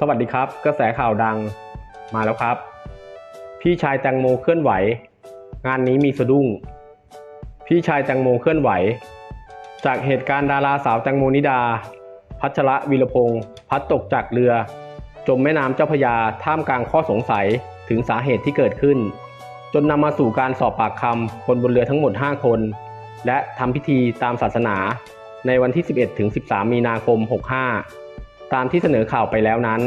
สวัสดีครับ กระแสข่าวดังมาแล้วครับ พี่ชายแตงโมเคลื่อนไหว งานนี้มีสะดุ้ง พี่ชายแตงโมเคลื่อนไหว จากเหตุการณ์ดาราสาวแตงโมนิดา พัชระวีรพงศ์พัดตกจากเรือ จมแม่น้ำเจ้าพยาท่ามกลางข้อสงสัยถึงสาเหตุที่เกิดขึ้น จนนำมาสู่การสอบปากคำคนบนเรือทั้งหมด 5 คน และทำพิธีตามศาสนาในวันที่ 11ถึง13 มีนาคม 65 ตามที่เสนอข่าวไปแล้วนั้น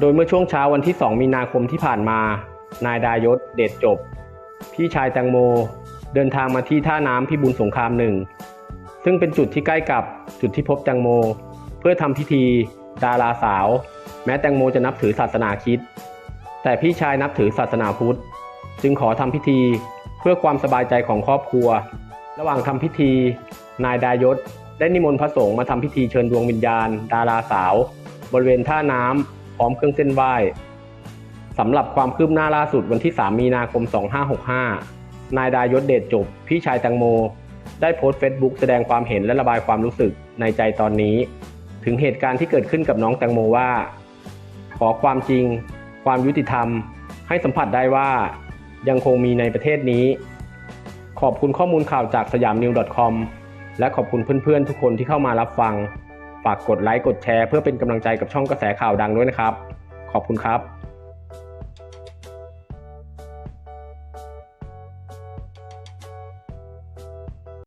โดยเมื่อช่วงเช้าวันที่ 2 มีนาคมที่ผ่านมา นายดายศเดชจบ พี่ชายแตงโม เดินทางมาที่ท่าน้ำพิบูลสงครามหนึ่ง ซึ่งเป็นจุดที่ใกล้กับจุดที่พบแตงโม เพื่อทำพิธี ดาราสาว แม้แตงโมจะนับถือศาสนาคริดแต่พี่ชายนับถือศาสนาพุทธ จึงขอทำพิธีเพื่อความสบายใจของครอบครัว ระหว่างทำพิธี นายดายศ ได้นิมนต์พระสงฆ์มาทำพิธีเชิญดวงวิญญาณ ดาราสาว บริเวณท่าน้ำพร้อมเครื่องเส้นไหว้สำหรับความคืบหน้าล่าสุดวันที่ 3 มีนาคม 2565 นายดายศเดชจบ พี่ชายแตงโม ได้โพสต์เฟซบุ๊กแสดงความเห็นและระบายความรู้สึกในใจตอนนี้ ถึงเหตุการณ์ที่เกิดขึ้นกับน้องแตงโมว่า ขอความจริง ความยุติธรรม ให้สัมผัสได้ว่า ยังคงมีในประเทศนี้ ขอบคุณข้อมูลข่าวจากสยามนิว .com และขอบคุณเพื่อนๆ ทุกคนที่เข้ามารับฟัง ฝากกดไลค์กดแชร์เพื่อเป็นกำลังใจกับช่องกระแสข่าวดังด้วยนะครับ ขอบคุณครับ